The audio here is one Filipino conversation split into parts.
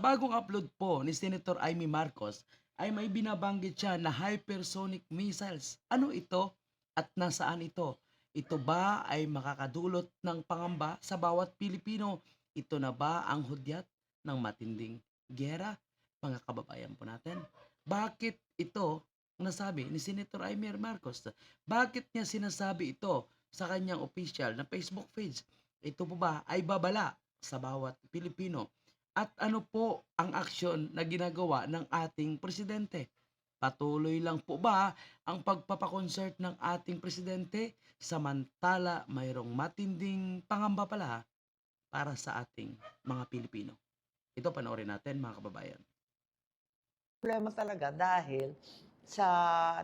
Bagong upload po ni Senator Amy Marcos ay may binabanggit siya na hypersonic missiles. Ano ito at nasaan ito? Ito ba ay makakadulot ng pangamba sa bawat Pilipino? Ito na ba ang hudyat ng matinding gera? Mga kababayan po natin. Bakit ito nasabi ni Senator Amy Marcos? Bakit niya sinasabi ito sa kanyang official na Facebook page? Ito po ba ay babala sa bawat Pilipino? At ano po ang aksyon na ginagawa ng ating presidente? Patuloy lang po ba ang pagpapakonsert ng ating presidente samantala mayroong matinding pangamba pala para sa ating mga Pilipino? Ito panoorin natin mga kababayan. Problema talaga dahil sa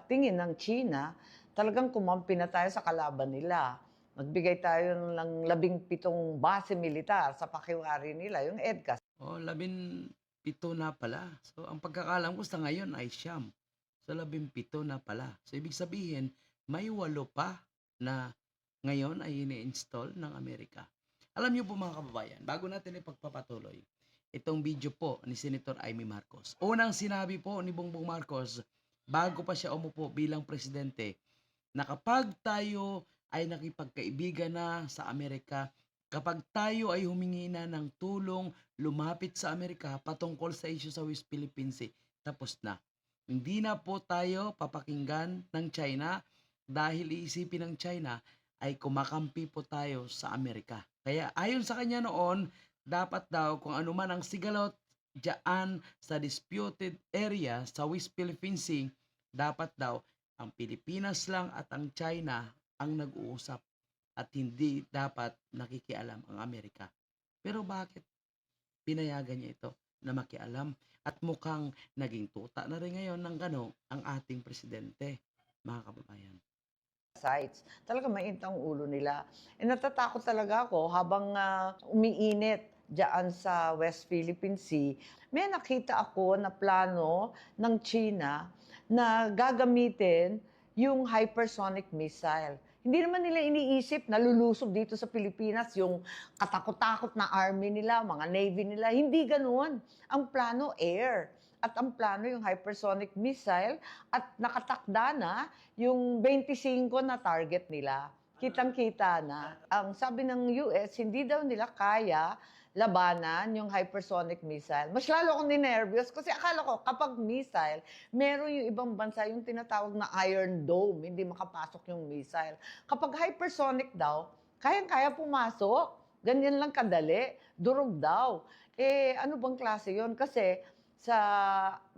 tingin ng China, talagang kumampi na tayo sa kalaban nila. Nagbigay tayo ng labing pitong base militar sa pakiwari nila, yung EDCA. Oh, labing pito na pala. So, ang pagkakalam ko sa ngayon ay siyam. So, labing pito na pala. So, ibig sabihin, may walo pa na ngayon ay ini-install ng Amerika. Alam niyo po mga kababayan, bago natin ipagpapatuloy, itong video po ni Senator Amy Marcos. Unang sinabi po ni Bongbong Marcos, bago pa siya umupo bilang presidente, na kapag tayo ay nakipagkaibigan na sa Amerika, kapag tayo ay humingi na ng tulong, lumapit sa Amerika patungkol sa issue sa West Philippine Sea, tapos na. Hindi na po tayo papakinggan ng China dahil iisipin ng China ay kumakampi po tayo sa Amerika. Kaya ayon sa kanya noon, dapat daw kung ano man ang sigalot diyan sa disputed area sa West Philippine Sea, dapat daw ang Pilipinas lang at ang China ang nag-uusap at hindi dapat nakikialam ang Amerika. Pero bakit pinayagan niya ito na makialam at mukhang naging tuta na rin ngayon ng gano ang ating presidente, mga kababayan. sites. Talaga mainit ang ulo nila. E natatakot talaga ako habang ah, umiinit diyan sa West Philippine Sea, may nakita ako na plano ng China na gagamitin yung hypersonic missile. Hindi naman nila iniisip na lulusob dito sa Pilipinas yung katakot-takot na army nila, mga navy nila. Hindi ganoon. Ang plano, air. At ang plano yung hypersonic missile at nakatakda na yung 25 na target nila. Kitang-kita na. Ang sabi ng US, hindi daw nila kaya labanan yung hypersonic missile. Mas lalo akong ninervyos kasi akala ko kapag missile, meron yung ibang bansa yung tinatawag na Iron Dome, hindi makapasok yung missile. Kapag hypersonic daw, kayang-kaya pumasok. Ganyan lang kadali. Durog daw. Eh, ano bang klase yon Kasi sa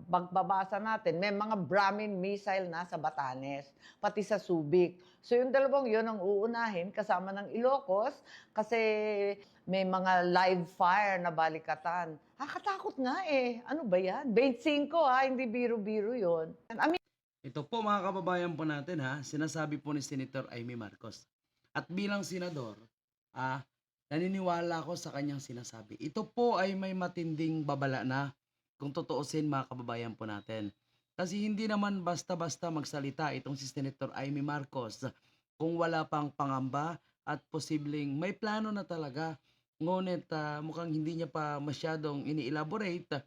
pagbabasa natin, may mga Brahmin missile na sa Batanes, pati sa Subic. So yung dalawang yun ang uunahin kasama ng Ilocos kasi may mga live fire na balikatan. Nakakatakot nga eh. Ano ba yan? 25 ha, hindi biro-biro yun. I mean, Ito po mga kababayan po natin ha, sinasabi po ni Senator Amy Marcos. At bilang senador, ah, naniniwala ako sa kanyang sinasabi. Ito po ay may matinding babala na kung totoosin mga kababayan po natin. Kasi hindi naman basta-basta magsalita itong si Senator Amy Marcos kung wala pang pangamba at posibleng may plano na talaga. Ngunit ah, mukhang hindi niya pa masyadong ini-elaborate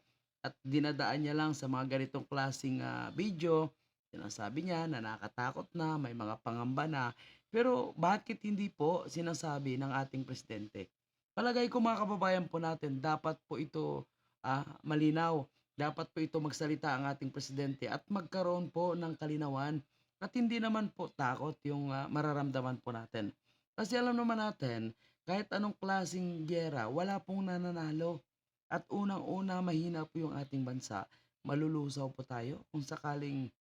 at dinadaan niya lang sa mga ganitong klaseng ah, video. Sinasabi niya na nakatakot na, may mga pangamba na. Pero bakit hindi po sinasabi ng ating presidente? Palagay ko mga kababayan po natin, dapat po ito ah, malinaw. Dapat po ito magsalita ang ating presidente at magkaroon po ng kalinawan at hindi naman po takot yung ah, mararamdaman po natin. Kasi alam naman natin, kahit anong klaseng gyera, wala pong nananalo. At unang-una, mahina po yung ating bansa. Malulusaw po tayo kung sakaling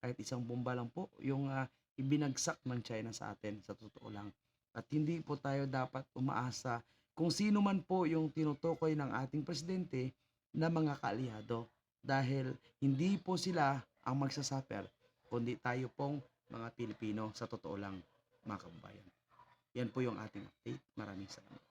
kahit isang bomba lang po yung ah, ibinagsak ng China sa atin sa totoo lang. At hindi po tayo dapat umaasa kung sino man po yung tinutukoy ng ating presidente na mga kaalyado dahil hindi po sila ang magsasuffer kundi tayo pong mga Pilipino sa totoo lang mga kababayan. Yan po yung ating update. Maraming salamat.